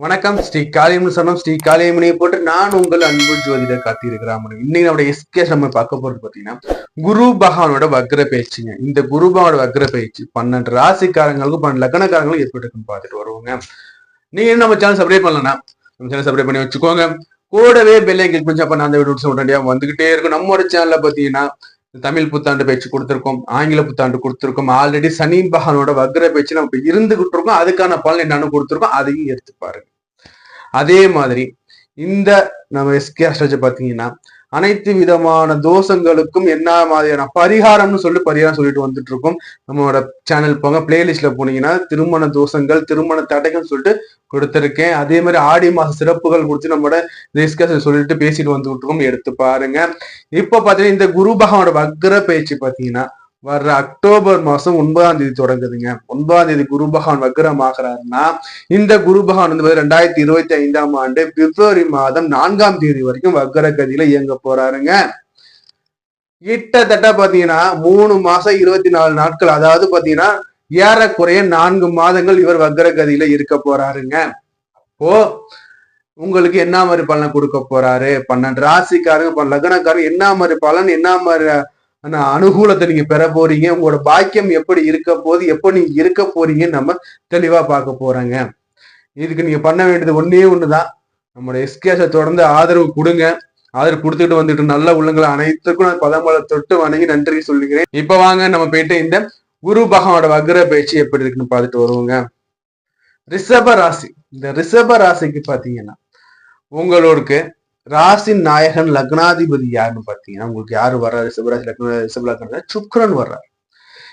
வணக்கம். ஸ்ரீ காளியம்மன் சொன்னோம் ஸ்ரீ காளியம்மனை போட்டு நான் உங்கள் அன்பு ஜோதிடர் காத்திருக்கிறாம இன்னைக்கு நம்முடைய எஸ்கே நம்ம பார்க்க போறது பாத்தீங்கன்னா குரு பகவானோட வக்ர பயிற்சிங்க. இந்த குரு பகவானோட வக்ர பயிற்சி பன்னெண்டு ராசிக்காரங்களுக்கும் பன்னெண்டு லக்னக்காரங்களுக்கும் ஏற்பட்டுருக்குன்னு பாத்துட்டு பார்த்துட்டு வருவோங்க. நீங்க என்ன நம்ம சேனல் சப்ரேட் பண்ணலன்னா நம்ம சேனல் சப்ரேட் பண்ணி வச்சுக்கோங்க. கூடவே பெல்லை கிளிக் பண்ணி அப்ப நான் அந்த வீடியோஸ் உடனடியாக வந்துகிட்டே இருக்கும். நம்மளோட சேனல்ல பாத்தீங்கன்னா தமிழ் புத்தாண்டு பேச்சு கொடுத்துருக்கோம் ஆங்கில புத்தாண்டு கொடுத்துருக்கோம். ஆல்ரெடி சனி பகவானோட வக்ர பேச்சு நம்ம இருந்துகிட்டு இருக்கோம் அதுக்கான பலன் என்னன்னு கொடுத்துருக்கோம். அதையும் எடுத்து பாருங்க. அதே மாதிரி இந்த நம்ம எஸ்கே அஸ்ட்ராஜ் பாத்தீங்கன்னா அனைத்து விதமான தோஷங்களுக்கும் என்ன மாதிரியான பரிகாரம்னு சொல்லி பரிகாரம் சொல்லிட்டு வந்துட்டு இருக்கோம் நம்மளோட சேனல் போங்க பிளேலிஸ்ட்ல போனீங்கன்னா திருமண தோஷங்கள் திருமண தடைகள் சொல்லிட்டு கொடுத்துருக்கேன். அதே மாதிரி ஆடி மாச சிறப்புகள் குறித்து நம்மளோட டிஸ்கஷன் சொல்லிட்டு பேசிட்டு வந்துட்டு இருக்கோம் எடுத்து பாருங்க. இப்போ பாத்தீங்கன்னா இந்த குரு பகவானோட வக்ர பயிற்சி பாத்தீங்கன்னா வர்ற அக்டோபர் மாசம் ஒன்பதாம் தேதி தொடங்குதுங்க. ஒன்பதாம் தேதி குரு பகவான் வக்ரம் ஆகிறாருன்னா இந்த குரு பகவான் வந்து ரெண்டாயிரத்தி இருபத்தி ஐந்தாம் ஆண்டு பிப்ரவரி மாதம் நான்காம் தேதி வரைக்கும் வக்ர கதியில இயங்க போறாருங்க. கிட்டத்தட்ட பாத்தீங்கன்னா மூணு மாசம் இருபத்தி நாலு நாட்கள் அதாவது பாத்தீங்கன்னா ஏறக்குறைய நான்கு மாதங்கள் இவர் வக்ர கதியில இருக்க போறாருங்க. அப்போ உங்களுக்கு என்ன மாதிரி பலன் கொடுக்க போறாரு? பன்னெண்டு ராசிக்காரங்க லக்னக்காரங்க என்ன மாதிரி பலன் என்ன மாதிரி ஆனா அனுகூலத்தை நீங்க பெற போறீங்க. உங்களோட பாக்கியம் எப்படி இருக்க போது எப்போ நீங்க இருக்க போறீங்கன்னு நம்ம தெளிவா பார்க்க போறாங்க. இதுக்கு நீங்க பண்ண வேண்டியது ஒன்னே ஒண்ணுதான். நம்மளோட எஸ்கேஷை தொடர்ந்து ஆதரவு கொடுங்க. ஆதரவு கொடுத்துட்டு வந்துட்டு நல்ல உள்ளங்களை அனைத்துக்கும் நான் பதமலை தொட்டு வணங்கி நன்றி சொல்லுகிறேன். இப்ப வாங்க நம்ம போயிட்டு இந்த குரு பகவானோட வக்ர பயிற்சி எப்படி இருக்குன்னு பார்த்துட்டு வருவோங்க. ரிஷப ராசி. இந்த ரிஷப ராசிக்கு பாத்தீங்கன்னா உங்களுக்கு ராசின் நாயகன் லக்னாதிபதி யாருன்னு பார்த்தீங்கன்னா உங்களுக்கு யாரு வர்றாரு? சிவராசி லக்ன ரிஷப சுக்ரன் சுக்கரன் வர்றாரு.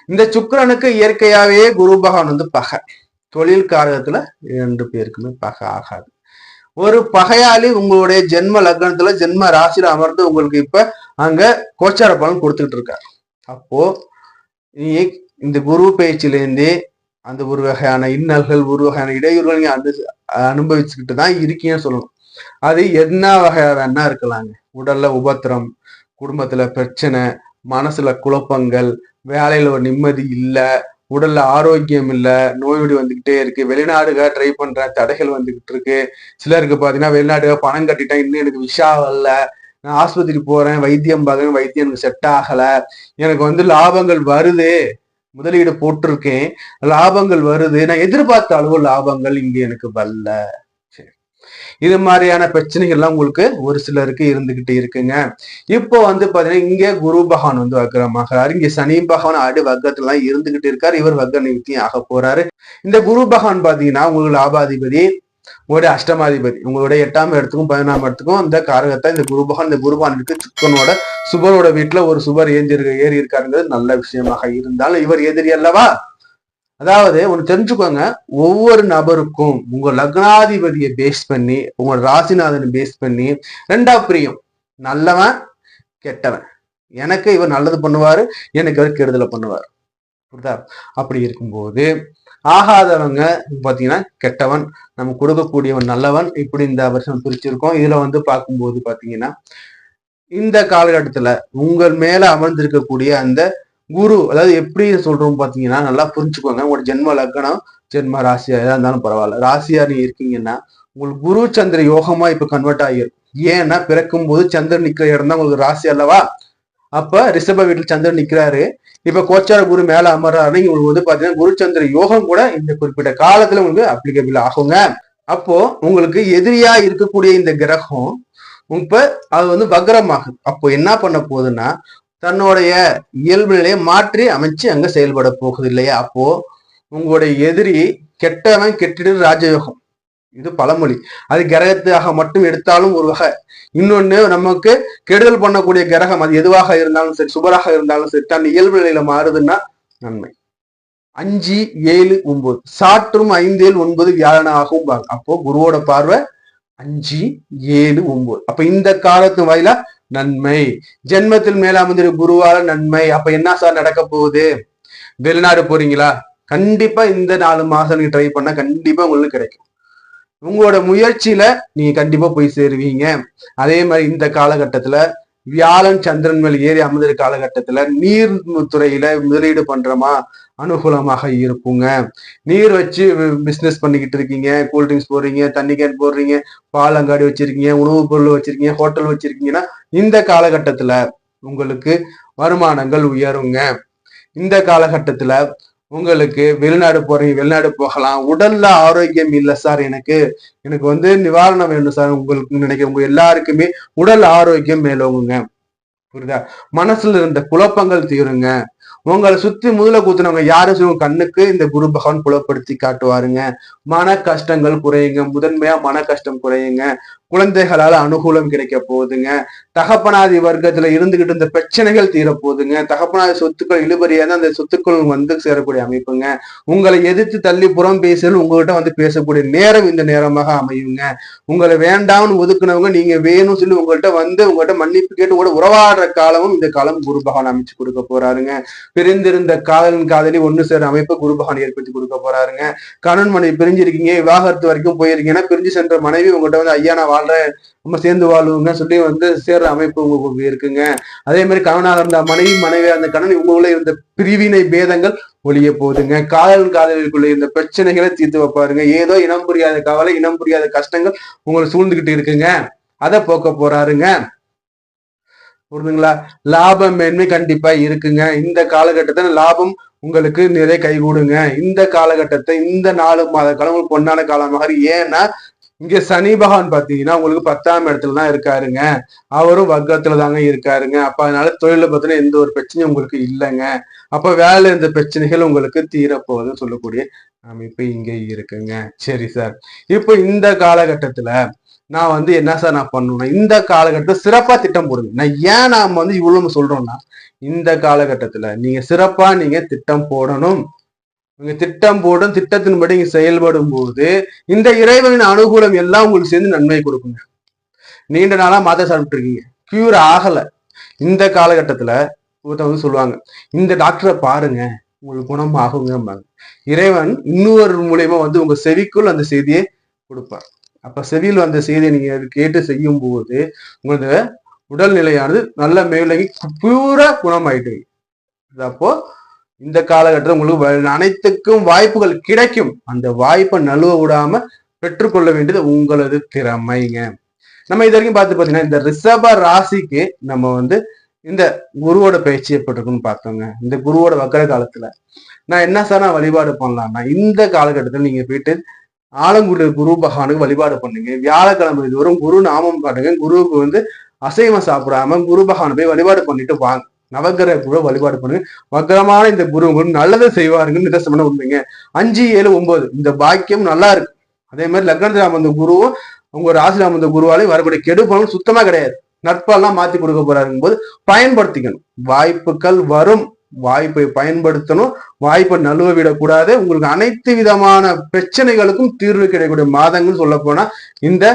இந்த சுக்கரனுக்கு இயற்கையாவே குரு பகவான் வந்து பகை. தொழில் காரகத்துல இரண்டு பேருக்குமே பகை ஆகாது. ஒரு பகையாளி உங்களுடைய ஜென்ம லக்னத்துல ஜென்ம ராசியில அமர்ந்து உங்களுக்கு இப்ப அங்க கோச்சார பலன் கொடுத்துக்கிட்டு இருக்காரு. அப்போ நீ இந்த குரு பயிற்சியிலேருந்தே அந்த ஒரு வகையான இன்னல்கள் ஒரு வகையான இடையூறுகள் நீங்க அனு அனுபவிச்சுக்கிட்டு தான் இருக்கீங்கன்னு சொல்லணும். அது என்ன வகையா வேணா இருக்கலாங்க. உடல்ல உபத்திரம் குடும்பத்துல பிரச்சனை மனசுல குழப்பங்கள் வேலையில ஒரு நிம்மதி இல்ல உடல்ல ஆரோக்கியம் இல்ல நோய்நொடி வந்துகிட்டே இருக்கு வெளிநாடுக ட்ரை பண்ற தடைகள் வந்துகிட்டு இருக்கு. சிலருக்கு பாத்தீங்கன்னா வெளிநாடுக பணம் கட்டிட்டேன் இன்னும் எனக்கு விஷா வரல. நான் ஆஸ்பத்திரி போறேன் வைத்தியம் பார்க்குறேன் வைத்தியம் எனக்கு செட் ஆகல. எனக்கு வந்து லாபங்கள் வருது. முதலீடு போட்டிருக்கேன். லாபங்கள் வருது. நான் எதிர்பார்த்த அளவு லாபங்கள் இங்க எனக்கு வரல. இது மாதிரியான பிரச்சனைகள்லாம் உங்களுக்கு ஒரு சிலருக்கு இருந்துகிட்டு இருக்குங்க. இப்போ வந்து பாத்தீங்கன்னா இங்கே குரு பகவான் வந்து வக்ரமாகிறாரு இங்க சனி பகவான் அடி வக்கத்துல தான் இருந்துகிட்டு இருக்காரு. இவர் வக்ர நிவர்த்தியும் ஆக போறாரு. இந்த குரு பகவான் பாத்தீங்கன்னா உங்களுக்கு லாபாதிபதி உங்களுடைய அஷ்டமாதிபதி உங்களுடைய எட்டாம் இடத்துக்கும் பதினாம் இடத்துக்கும் இந்த காரகத்தை இந்த குருபகான் இந்த குருபான் இருக்கு சுக்கனோட சுபரோட வீட்டுல ஒரு சுபர் ஏஞ்சிருக்க ஏறி இருக்காருங்கிறது நல்ல விஷயமாக இருந்தாலும் இவர் எதிரி அல்லவா? அதாவது ஒன்று தெரிஞ்சுக்கோங்க. ஒவ்வொரு நபருக்கும் உங்க லக்னாதிபதியை பேஸ் பண்ணி உங்களோட ராசிநாதனை பேஸ் பண்ணி ரெண்டா பிரியம். நல்லவன் கெட்டவன். எனக்கு இவர் நல்லது பண்ணுவாரு எனக்கு இவர் கெடுதலை பண்ணுவார். புரியுதா? அப்படி இருக்கும்போது ஆகாதவங்க பார்த்தீங்கன்னா கெட்டவன் நம்ம கொடுக்கக்கூடியவன் நல்லவன் இப்படி இந்த வருஷம் பிரிச்சிருக்கோம். இதுல வந்து பார்க்கும்போது பார்த்தீங்கன்னா இந்த காலகட்டத்துல உங்கள் மேல அமர்ந்திருக்கக்கூடிய அந்த குரு அதாவது எப்படி சொல்றோம் பாத்தீங்கன்னா நல்லா புரிஞ்சுக்கோங்க. உங்களோட ஜென்ம லக்னம் ஜென்ம ராசியா எதா இருந்தாலும் பரவாயில்ல. ராசியா நீ இருக்கீங்கன்னா உங்களுக்கு குரு சந்திர யோகமா இப்ப கன்வெர்ட் ஆகிருக்கும் ஏன்னா பிறக்கும் போது சந்திரன் நிக்கிற இடம் தான் உங்களுக்கு ராசி அல்லவா? அப்ப ரிஷப வீட்டில் சந்திரன் நிக்கிறாரு. இப்ப கோச்சார குரு மேல அமர்றாருன்னு உங்களுக்கு வந்து பாத்தீங்கன்னா குரு சந்திர யோகம் கூட இந்த குறிப்பிட்ட காலத்துல உங்களுக்கு அப்ளிகபிள் ஆகுங்க. அப்போ உங்களுக்கு எதிரியா இருக்கக்கூடிய இந்த கிரகம் இப்ப அது வந்து வக்ரமாகுது அப்போ என்ன பண்ண போகுதுன்னா தன்னுடைய இயல்பு நிலையை மாற்றி அமைச்சு அங்க செயல்பட போகுது இல்லையா அப்போ உங்களுடைய எதிரி கெட்டவன் கெட்டிடு ராஜயோகம். இது பழமொழி. அது கிரகத்தாக மட்டும் எடுத்தாலும் ஒரு வகை. இன்னொன்னு நமக்கு கெடுதல் பண்ணக்கூடிய கிரகம் அது எதுவாக இருந்தாலும் சரி சுபராக இருந்தாலும் சரி தன் இயல்பு நிலையில மாறுதுன்னா நன்மை. அஞ்சு ஏழு ஒன்பது. சாற்றும் ஐந்து ஏழு ஒன்பது வியாழனாகவும் அப்போ குருவோட பார்வை அஞ்சு ஏழு ஒன்பது. அப்ப இந்த காலத்து வாயிலா நன்மை. ஜென்மத்தில் மேல அமர்ந்திரு குருவால நன்மை. அப்ப என்ன சார் நடக்க போகுது? வெளிநாடு போறீங்களா? கண்டிப்பா இந்த நாலு மாசம் நீங்க ட்ரை பண்ணா கண்டிப்பா உங்களுக்கு கிடைக்கும். உங்களோட முயற்சியில நீங்க கண்டிப்பா போய் சேருவீங்க. அதே மாதிரி இந்த காலகட்டத்துல வியாழன் சந்திரன் மேல் ஏறி அமர்ந்த காலகட்டத்துல நீர் துறையில முதலீடு பண்றோமா அனுகூலமாக இருக்குங்க. நீர் வச்சு பிசினஸ் பண்ணிக்கிட்டு இருக்கீங்க. கூல்ட்ரிங்க்ஸ் போடுறீங்க தண்ணி கேன் போடுறீங்க பால் அங்காடி வச்சிருக்கீங்க உணவுப் பொருள் வச்சிருக்கீங்க ஹோட்டல் வச்சிருக்கீங்கன்னா இந்த காலகட்டத்துல உங்களுக்கு வருமானங்கள் உயருங்க. இந்த காலகட்டத்துல உங்களுக்கு வெளிநாடு போறீங்க வெளிநாடு போகலாம். உடல்ல ஆரோக்கியம் இல்லை சார் எனக்கு. எனக்கு வந்து நிவாரணம் வேணும் சார் உங்களுக்கு நினைக்க உங்க எல்லாருக்குமே உடல் ஆரோக்கியம் மேலோங்குங்க. புரியுதா? மனசுல இருந்த குழப்பங்கள் தீருங்க. உங்களை சுத்தி முதல கூத்துனவங்க யாரும் சொல்லுவாங்க கண்ணுக்கு இந்த குரு பகவான் புலப்படுத்தி காட்டுவாருங்க. மன கஷ்டங்கள் குறையுங்க. முதன்மையா மன கஷ்டம் குறையுங்க. குழந்தைகளால அனுகூலம் கிடைக்க போகுதுங்க. தகப்பனாதி வர்க்கத்துல இருந்துகிட்டு இந்த பிரச்சனைகள் தீர போகுதுங்க தகப்பனாதி சொத்துக்கள் இழுபறியாத அந்த சொத்துக்கள் வந்து சேரக்கூடிய அமைப்புங்க. உங்களை எதிர்த்து தள்ளி புறம் பேசலும் உங்ககிட்ட வந்து பேசக்கூடிய நேரம் இந்த நேரமாக அமையுங்க. உங்களை வேண்டாம்னு ஒதுக்குனவங்க நீங்க வேணும்னு சொல்லி உங்கள்கிட்ட வந்து உங்கள்கிட்ட மன்னிப்பு கேட்டு கூட உறவாடுற காலமும் இந்த காலம் குரு பகவான் அமைச்சு கொடுக்க போறாருங்க. பிரிந்திருந்த காதலின் காதலி ஒன்று சேர அமைப்பு குரு பகவான் ஏற்படுத்தி கொடுக்க போறாருங்க. கணவன் மனைவி பிரிஞ்சிருக்கீங்க விவாகரத்து வரைக்கும் போயிருக்கீங்கன்னா பிரிஞ்சு சென்ற மனைவி உங்கள்கிட்ட வந்து ஐயா நான் வாழ்றேன் நம்ம சேர்ந்து வாழ்வுங்க சொல்லி வந்து சேர்ற அமைப்பு உங்களுக்கு இருக்குங்க. அதே மாதிரி கணவனாக இருந்த மனைவி மனைவியா இருந்த கணவன் உங்களுக்குள்ள இருந்த பிரிவினை பேதங்கள் ஒழிய போகுதுங்க. காதல் காதலுக்குள்ள இருந்த பிரச்சனைகளை தீர்த்து வைப்பாருங்க. ஏதோ இனம் புரியாத கவலை இனம் புரியாத கஷ்டங்கள் உங்களை சூழ்ந்துகிட்டு இருக்குங்க. அதை போக்க போறாருங்க. புரிதுங்களா லாபம் மேன்மை கண்டிப்பா இருக்குங்க. இந்த காலகட்டத்தில் லாபம் உங்களுக்கு நிறைய கைகூடுங்க இந்த காலகட்டத்தை இந்த நாலு மாத காலம் உங்களுக்கு பொன்னான காலமாக ஏன்னா இங்க சனி பகவான் பாத்தீங்கன்னா உங்களுக்கு பத்தாம் இடத்துல தான் இருக்காருங்க. அவரும் வர்க்கத்துல தாங்க இருக்காருங்க. அப்ப அதனால தொழில பார்த்தீங்கன்னா எந்த ஒரு பிரச்சனையும் உங்களுக்கு இல்லைங்க. அப்ப வேலை இந்த பிரச்சனைகள் உங்களுக்கு தீரப்போகுதுன்னு சொல்லக்கூடிய அமைப்பு இங்க இருக்குங்க. சரி சார். இப்போ இந்த காலகட்டத்துல நான் வந்து என்ன சார் நான் பண்ணணும் இந்த காலகட்டத்தில் சிறப்பா திட்டம் போடுங்க. நான் ஏன் நாம வந்து இவ்வளவு சொல்றோம்னா இந்த காலகட்டத்துல நீங்க சிறப்பா நீங்க திட்டம் போடணும். நீங்க திட்டம் போடும் திட்டத்தின்படி நீங்க செயல்படும் போது இந்த இறைவனின் அனுகூலம் எல்லாம் உங்களுக்கு சேர்ந்து நன்மை கொடுக்குங்க. நீண்ட நாளா மாத்த சாப்பிட்டு இருக்கீங்க கியூர் ஆகல. இந்த காலகட்டத்துல ஒருத்தவங்க சொல்லுவாங்க இந்த டாக்டரை பாருங்க உங்களுக்கு குணம் இறைவன் இன்னொரு மூலியமா வந்து உங்க செவிக்குள் அந்த செய்தியை கொடுப்பார். அப்ப செவியில் வந்த செய்தியை நீங்க கேட்டு செய்யும் போது உங்களோட உடல்நிலையானது நல்ல மேலங்கி பியூரா குணமாயிட்டு அப்போ இந்த காலகட்டத்தில் உங்களுக்கு அனைத்துக்கும் வாய்ப்புகள் கிடைக்கும். அந்த வாய்ப்பை நழுவ விடாம பெற்றுக்கொள்ள வேண்டியது உங்களது திறமைங்க. நம்ம இது வரைக்கும் பார்த்து பார்த்தீங்கன்னா இந்த ரிஷப ராசிக்கு நம்ம வந்து இந்த குருவோட பயிற்சி எப்படிருக்குன்னு பார்த்தோங்க. இந்த குருவோட வக்கர காலத்துல. நான் என்ன சார் நான் வழிபாடு பண்ணலாம்னா இந்த காலகட்டத்தில் நீங்க போயிட்டு ஆலங்குடி குரு பகவானுக்கு வழிபாடு பண்ணுங்க. வியாழக்கிழமை வரும் குரு நாமம் பாட்டுங்க குருவுக்கு வந்து அசைவம் சாப்பிடாம குரு பகவானை போய் வழிபாடு பண்ணிட்டு வாங்க. நவகிரக குரு வழிபாடு பண்ணுங்க வக்கரமான இந்த குரு உங்களுக்கு நல்லது செய்வாருங்கன்னு நிதர்சனம் உண்மைங்க. அஞ்சு ஏழு ஒன்பது. இந்த பாக்கியம் நல்லா இருக்கு. அதே மாதிரி லக்னத்தில் அமர்ந்த குருவும் உங்க ராசியில் அமர்ந்த குருவாலையும் வரக்கூடிய கெடு பலன் சுத்தமா கிடையாது. நட்பெல்லாம் மாத்தி கொடுக்க போறாருங்கும் போது பயன்படுத்திக்கணும். வாய்ப்புகள் வரும். வாய்ப்பை பயன்படுத்தணும். வாய்ப்பை நழுவ விடக்கூடாது. உங்களுக்கு அனைத்து விதமான பிரச்சனைகளுக்கும் தீர்வு கிடைக்கக்கூடிய மாதங்கள் சொல்ல போனா இந்த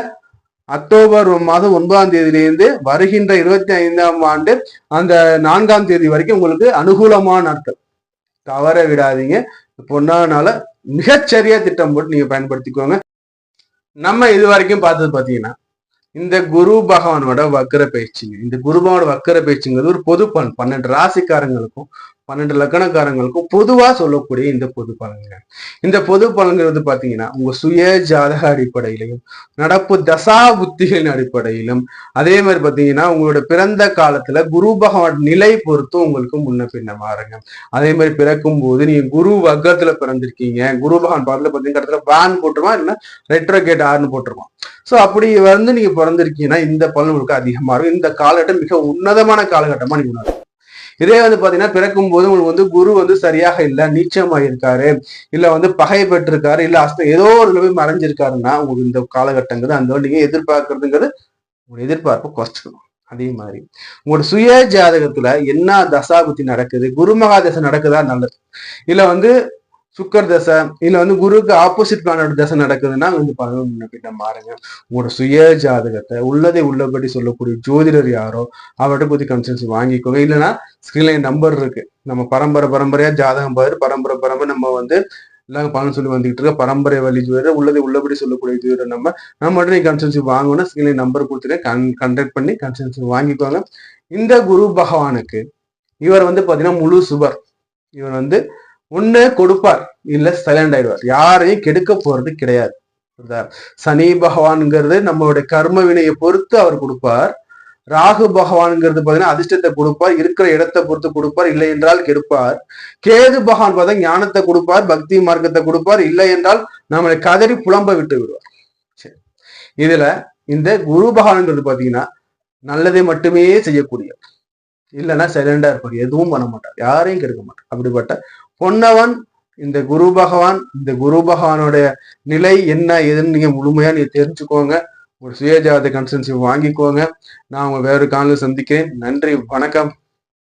அக்டோபர் மாதம் ஒன்பதாம் தேதியிலிருந்து வருகின்ற இருபத்தி ஐந்தாம் ஆண்டு அந்த நான்காம் தேதி வரைக்கும் உங்களுக்கு அனுகூலமான நாட்கள். தவற விடாதீங்க. பொன்னானால மிகச்சரியா திட்டம் போட்டு நீங்க பயன்படுத்திக்கோங்க. நம்ம இது வரைக்கும் பார்த்தது பாத்தீங்கன்னா இந்த குரு பகவானோட வக்கர பயிற்சிங்க இந்த குரு பகவானோட வக்கர பயிற்சிங்கிறது ஒரு பொது பலன் பன்னெண்டு ராசிக்காரங்களுக்கும் பன்னெண்டு லக்கணக்காரங்களுக்கும் பொதுவா சொல்லக்கூடிய இந்த பொது பலன்கள். இந்த பொது பலன்கிறது பாத்தீங்கன்னா உங்க சுய ஜாதக அடிப்படையிலையும் நடப்பு தசா புத்திகளின் அடிப்படையிலும் அதே மாதிரி பாத்தீங்கன்னா உங்களோட பிறந்த காலத்துல குரு பகவான் நிலை பொறுத்தும் உங்களுக்கு முன்ன பின்ன மாறுங்க. அதே மாதிரி பிறக்கும் போது நீங்க குரு வர்க்கத்துல பிறந்திருக்கீங்க. குரு பகவான் பாத்துல பாத்தீங்கன்னா இடத்துல பேன் போட்டுருவான் இல்லைன்னா ரெட்ரோகேட் ஆர்னு போட்டிருவான் சோ அப்படி வந்து நீங்க பிறந்திருக்கீங்கன்னா இந்த பலன் உங்களுக்கு அதிகமா இருக்கும். இந்த காலகட்டம் மிக உன்னதமான காலகட்டமா நீங்க உணரும் இதே வந்து பாத்தீங்கன்னா பிறக்கும் போது உங்களுக்கு வந்து குரு வந்து சரியாக இல்ல நீச்சமாயிருக்காரு இல்ல வந்து பகை பெற்றிருக்காரு இல்ல அஸ்த ஏதோ ஒரு போய் மறைஞ்சிருக்காருன்னா உங்களுக்கு இந்த காலகட்டங்கிறது அந்த நீங்க எதிர்பார்க்கறதுங்கிறது உங்க எதிர்பார்ப்பு குறைச்சிக்கணும். அதே மாதிரி உங்களோட சுய ஜாதகத்துல என்ன தசாபுத்தி நடக்குது குருமகா தசை நடக்குதா நல்லது. இல்ல வந்து சுக்கர் தசை இல்ல வந்து குருக்கு ஆப்போசிட் பிளானோட தசை நடக்குதுன்னா வந்து பதினொன்று முன்ன மாறுங்க. உங்களோட சுய ஜாதகத்தை உள்ளதை உள்ளபடி சொல்லக்கூடிய ஜோதிடர் யாரோ அவர்கிட்ட பத்தி கன்சன்ஸ் வாங்கிக்கோங்க. இல்லைன்னா ஸ்கிரீன்ல நம்பர் இருக்கு. நம்ம பரம்பரை பரம்பரையா ஜாதகம் பாரு. பரம்பரை பரம்பரை நம்ம வந்து எல்லாம் பலன் சொல்லி வந்துகிட்டு இருக்க. பரம்பரை வழி ஜோதிடர் உள்ளதை உள்ளபடி சொல்லக்கூடிய ஜோதிடர் நம்ம நம்ம மட்டும் நீ கன்சல்சி வாங்கணும். ஸ்கிரீன்ல நம்பர் கொடுத்துட்டு கன் கண்டக்ட் பண்ணி கன்சல்சி வாங்கிக்கோங்க. இந்த குரு பகவானுக்கு இவர் வந்து பாத்தீங்கன்னா முழு சுபர். இவர் வந்து ஒண்ணு கொடுப்பார். இல்ல சைலண்ட் ஆயிடுவார். யாரையும் கெடுக்க போறது கிடையாது. சனி பகவான்ங்கிறது நம்மளுடைய கர்ம வினையை பொறுத்து அவர் கொடுப்பார். ராகு பகவான்ங்கிறது பாத்தீங்கன்னா அதிர்ஷ்டத்தை கொடுப்பார். இருக்கிற இடத்தை பொறுத்து கொடுப்பார். இல்லை என்றால் கெடுப்பார். கேது பகவான் பார்த்தா ஞானத்தை கொடுப்பார். பக்தி மார்க்கத்தை கொடுப்பார். இல்லை என்றால் நம்மளை கதறி புலம்ப விட்டு விடுவார். சரி. இதுல இந்த குரு பகவான்ங்கிறது பாத்தீங்கன்னா நல்லதை மட்டுமே செய்யக்கூடிய இல்லைன்னா சைலண்டா இருப்பார். எதுவும் பண்ண மாட்டார். யாரையும் கெடுக்க மாட்டார். அப்படிப்பட்ட பொன்னவன் இந்த குரு பகவான் இந்த குரு பகவானுடைய நிலை என்ன ஏதுன்னு நீங்க முழுமையா நீங்க தெரிஞ்சுக்கோங்க. ஒரு சுயஜாத கன்சன்சி வாங்கிக்கோங்க. நான் உங்க வேறு காலையில் சந்திக்கிறேன். நன்றி வணக்கம்.